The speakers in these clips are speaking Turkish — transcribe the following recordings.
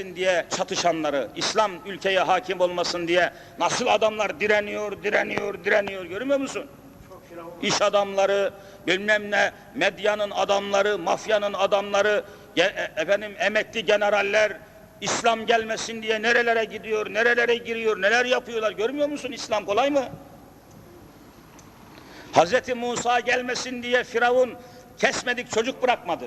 gelmesin diye çatışanları, İslam ülkeye hakim olmasın diye nasıl adamlar direniyor, direniyor, direniyor görmüyor musun? İş adamları, bilmem ne, medyanın adamları, mafyanın adamları, e- efendim emekli generaller, İslam gelmesin diye nerelere gidiyor, nerelere giriyor, neler yapıyorlar görmüyor musun? İslam kolay mı? Hazreti Musa gelmesin diye Firavun kesmedik çocuk bırakmadı.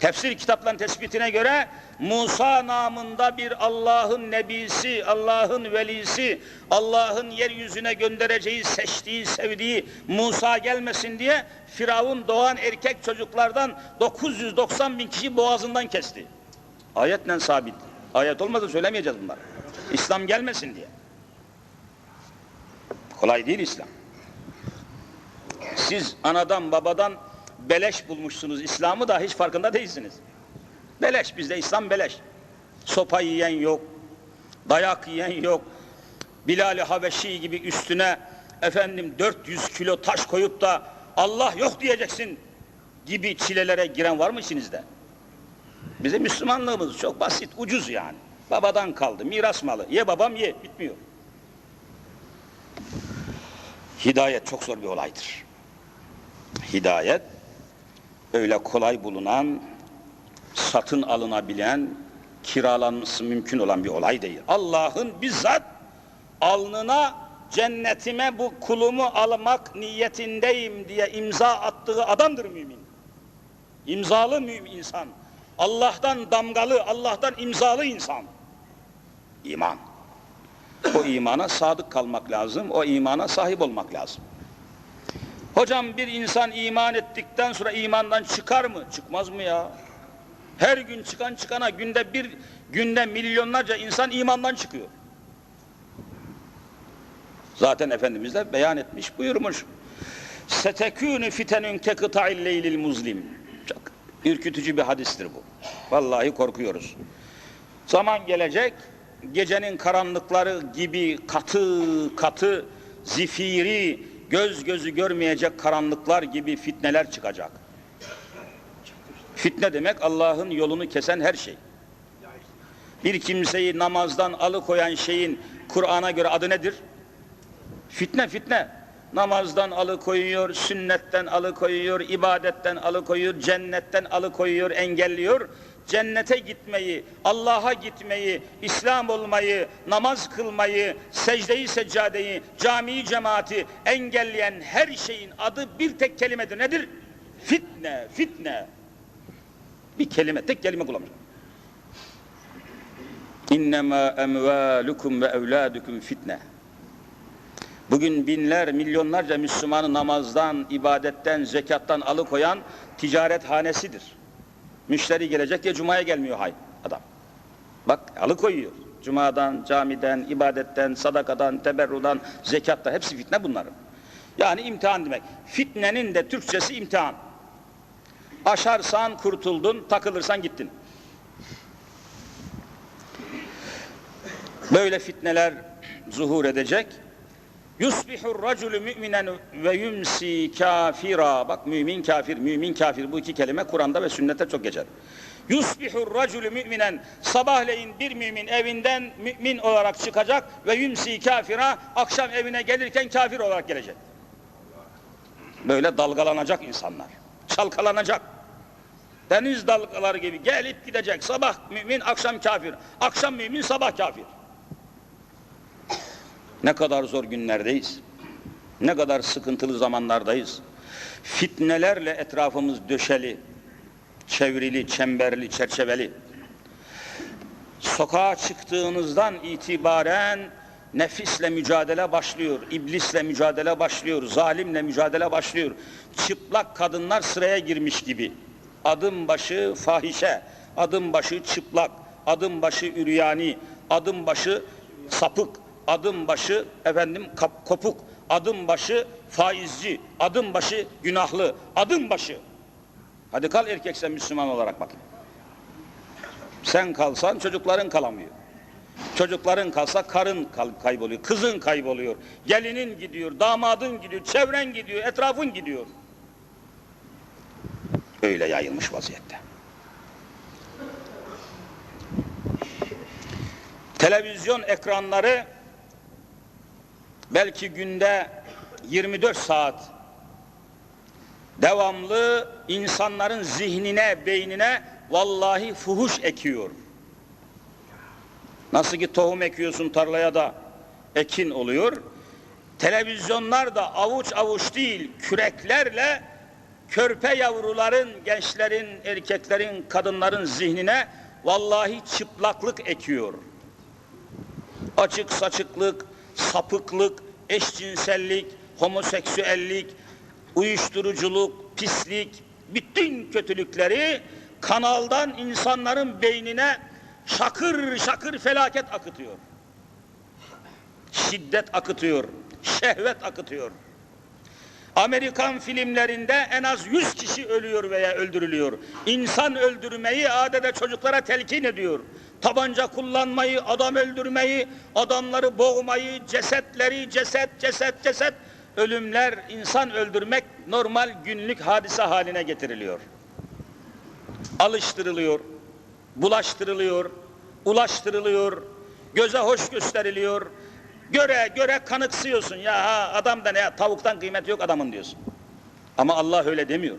Tefsir kitaplarının tespitine göre Musa namında bir Allah'ın nebisi, Allah'ın velisi, Allah'ın yeryüzüne göndereceği, seçtiği, sevdiği Musa gelmesin diye Firavun doğan erkek çocuklardan 990 bin kişi boğazından kesti. Ayetle sabit. Ayet olmasa söylemeyeceğiz bunları. İslam gelmesin diye. Kolay değil İslam. Siz anadan babadan beleş bulmuşsunuz İslam'ı da hiç farkında değilsiniz. Beleş bizde İslam beleş. Sopa yiyen yok, dayak yiyen yok. Bilal-i Habeşi gibi üstüne efendim 400 kilo taş koyup da Allah yok diyeceksin gibi çilelere giren var mı içinizde? Bizim Müslümanlığımız çok basit, ucuz yani. Babadan kaldı, miras malı. Ye babam ye, bitmiyor. Hidayet çok zor bir olaydır. Hidayet öyle kolay bulunan, satın alınabilen, kiralanması mümkün olan bir olay değil. Allah'ın bizzat alnına cennetime bu kulumu almak niyetindeyim diye imza attığı adamdır mümin. İmzalı mümin insan. Allah'tan damgalı, Allah'tan imzalı insan. İman. O imana sadık kalmak lazım, o imana sahip olmak lazım. Hocam bir insan iman ettikten sonra imandan çıkar mı? Çıkmaz mı ya? Her gün çıkan çıkana günde bir günde milyonlarca insan imandan çıkıyor. Zaten Efendimiz de beyan etmiş, buyurmuş. Setekûnü fitenün kekıta'il leylil muzlim. Çok ürkütücü bir hadistir bu. Vallahi korkuyoruz. Zaman gelecek, gecenin karanlıkları gibi katı katı, zifiri, göz gözü görmeyecek karanlıklar gibi fitneler çıkacak. Fitne demek Allah'ın yolunu kesen her şey. Bir kimseyi namazdan alıkoyan şeyin Kur'an'a göre adı nedir? Fitne fitne. Namazdan alıkoyuyor, sünnetten alıkoyuyor, ibadetten alıkoyuyor, cennetten alıkoyuyor, engelliyor. Cennete gitmeyi, Allah'a gitmeyi, İslam olmayı, namaz kılmayı, secdeyi seccadeyi, camiyi cemaati engelleyen her şeyin adı bir tek kelimedir. Nedir? Fitne, fitne. Bir kelime, tek kelime kullanmış. İnnemâ emvâlukum ve evlâdukum fitne. Bugün binler, milyonlarca Müslümanı namazdan, ibadetten, zekattan alıkoyan ticaret hanesidir. Müşteri gelecek ya cumaya gelmiyor hay adam. Bak alıkoyuyor. Cumadan, camiden, ibadetten, sadakadan, teberrudan, zekattan hepsi fitne bunların. Yani imtihan demek. Fitnenin de Türkçesi imtihan. Aşarsan kurtuldun, takılırsan gittin. Böyle fitneler zuhur edecek. Yusbihur raculu müminen ve yumsi kafira. Bak mümin kafir, mümin kafir bu iki kelime Kur'an'da ve sünnette çok geçer. Yusbihur raculu müminen. Sabahleyin bir mümin evinden mümin olarak çıkacak ve yumsi kafira. Akşam evine gelirken kafir olarak gelecek. Böyle dalgalanacak insanlar. Çalkalanacak. Deniz dalgaları gibi gelip gidecek. Sabah mümin, akşam kafir. Akşam mümin, sabah kafir. Ne kadar zor günlerdeyiz. Ne kadar sıkıntılı zamanlardayız. Fitnelerle etrafımız döşeli, çevrili, çemberli, çerçeveli. Sokağa çıktığınızdan itibaren nefisle mücadele başlıyor, iblisle mücadele başlıyor, zalimle mücadele başlıyor. Çıplak kadınlar sıraya girmiş gibi. Adım başı fahişe, adım başı çıplak, adım başı üryani, adım başı sapık, adım başı efendim kap, kopuk, adım başı faizci, adım başı günahlı, adım başı. Hadi kal erkek sen Müslüman olarak bakayım. Sen kalsan çocukların kalamıyor. Çocukların kalsa karın kayboluyor, kızın kayboluyor, gelinin gidiyor, damadın gidiyor, çevren gidiyor, etrafın gidiyor. Öyle yayılmış vaziyette. Televizyon ekranları belki günde 24 saat devamlı insanların zihnine, beynine vallahi fuhuş ekiyor. Nasıl ki tohum ekiyorsun tarlaya da ekin oluyor. Televizyonlar da avuç avuç değil, küreklerle körpe yavruların, gençlerin, erkeklerin, kadınların zihnine vallahi çıplaklık ekiyor. Açık saçıklık, sapıklık, eşcinsellik, homoseksüellik, uyuşturuculuk, pislik, bütün kötülükleri kanaldan insanların beynine şakır şakır felaket akıtıyor. Şiddet akıtıyor, şehvet akıtıyor. Amerikan filmlerinde en az 100 kişi ölüyor veya öldürülüyor. İnsan öldürmeyi adeta çocuklara telkin ediyor. Tabanca kullanmayı, adam öldürmeyi, adamları boğmayı, cesetleri, ceset, ceset, ceset. Ölümler, insan öldürmek normal günlük hadise haline getiriliyor. Alıştırılıyor, bulaştırılıyor, ulaştırılıyor, göze hoş gösteriliyor. Göre göre kanıksıyorsun ya ha, adam da ne tavuktan kıymeti yok adamın diyorsun. Ama Allah öyle demiyor.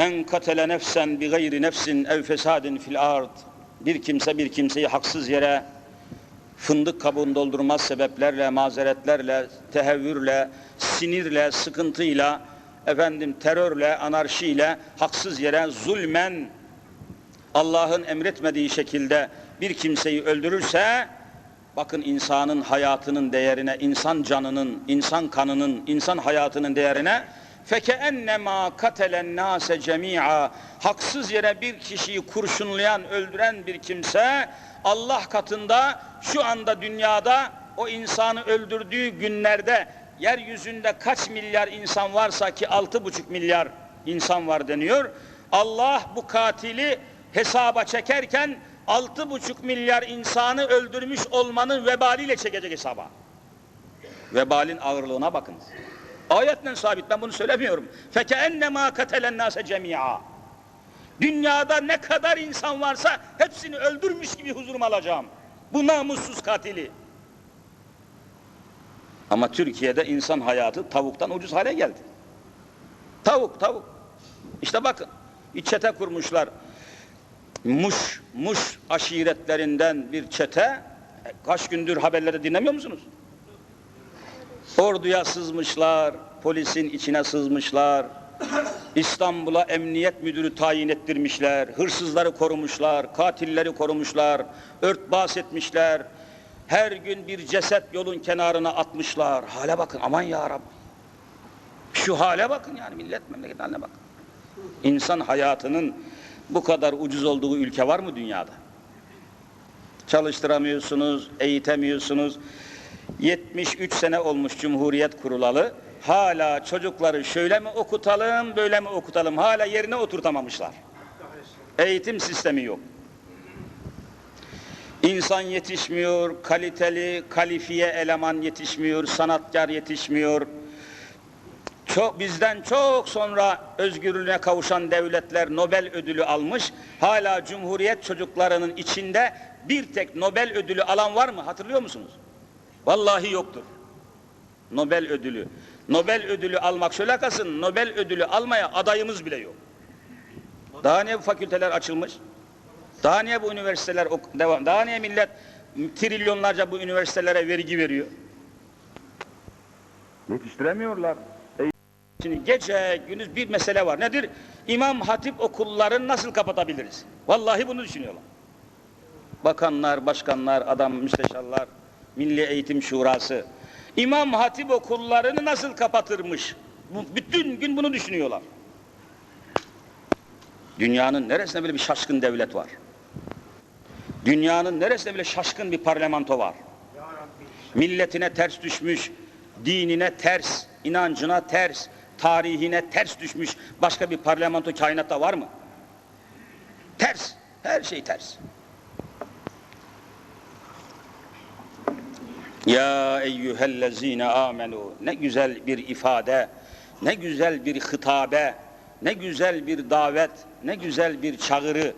Men katele nefsen bi gayri nefsin ev fesadin fil ard. Bir kimse bir kimseyi haksız yere fındık kabuğunu doldurmaz sebeplerle, mazeretlerle, tehevvürle, sinirle, sıkıntıyla, efendim terörle, anarşiyle, haksız yere zulmen Allah'ın emretmediği şekilde bir kimseyi öldürürse bakın insanın hayatının değerine, insan canının, insan kanının, insan hayatının değerine فَكَأَنَّمَا قَتَلَ النَّاسَ جَمِيعًا Haksız yere bir kişiyi kurşunlayan, öldüren bir kimse Allah katında şu anda dünyada o insanı öldürdüğü günlerde yeryüzünde kaç milyar insan varsa ki altı buçuk milyar insan var deniyor. Allah bu katili hesaba çekerken altı buçuk milyar insanı öldürmüş olmanın vebaliyle çekecek hesaba. Vebalin ağırlığına bakınız. Ayetle sabit ben bunu söylemiyorum. Ennema katelen nase cemia. Dünyada ne kadar insan varsa hepsini öldürmüş gibi huzuruma alacağım. Bu namussuz katili. Ama Türkiye'de insan hayatı tavuktan ucuz hale geldi. Tavuk, tavuk. İşte bakın, bir çete kurmuşlar. Muş, Muş aşiretlerinden bir çete. E, Kaç gündür haberleri dinlemiyor musunuz? Orduya sızmışlar, polisin içine sızmışlar. İstanbul'a emniyet müdürü tayin ettirmişler, hırsızları korumuşlar, katilleri korumuşlar, örtbas etmişler. Her gün bir ceset yolun kenarına atmışlar. Hale bakın aman ya Rabbi. Şu hale bakın yani millet memleket haline bakın. İnsan hayatının bu kadar ucuz olduğu ülke var mı dünyada? Çalıştıramıyorsunuz, eğitemiyorsunuz. 73 sene olmuş Cumhuriyet kurulalı. Hala çocukları şöyle mi okutalım, böyle mi okutalım? Hala yerine oturtamamışlar. Eğitim sistemi yok. İnsan yetişmiyor, kaliteli, kalifiye eleman yetişmiyor, sanatkar yetişmiyor. Çok, bizden çok sonra özgürlüğüne kavuşan devletler Nobel ödülü almış. Hala Cumhuriyet çocuklarının içinde bir tek Nobel ödülü alan var mı? Hatırlıyor musunuz? Vallahi yoktur. Nobel ödülü. Nobel ödülü almak şöyle kalsın, Nobel ödülü almaya adayımız bile yok. Daha niye bu fakülteler açılmış? Daha niye bu üniversiteler devam? Daha niye millet trilyonlarca bu üniversitelere vergi veriyor? Yetiştiremiyorlar. E, Şimdi gece gündüz bir mesele var. Nedir? İmam Hatip okullarını nasıl kapatabiliriz? Vallahi bunu düşünüyorlar. Bakanlar, başkanlar, adam müsteşarlar, Milli Eğitim Şurası. İmam Hatip okullarını nasıl kapatırmış? Bütün gün bunu düşünüyorlar. Dünyanın neresinde böyle bir şaşkın devlet var? Dünyanın neresinde bile şaşkın bir parlamento var? Milletine ters düşmüş, dinine ters, inancına ters, tarihine ters düşmüş başka bir parlamento kainatta var mı? Ters, her şey ters. Ya eyyühellezine amenu. Ne güzel bir ifade, ne güzel bir hitabe, ne güzel bir davet, ne güzel bir çağrı,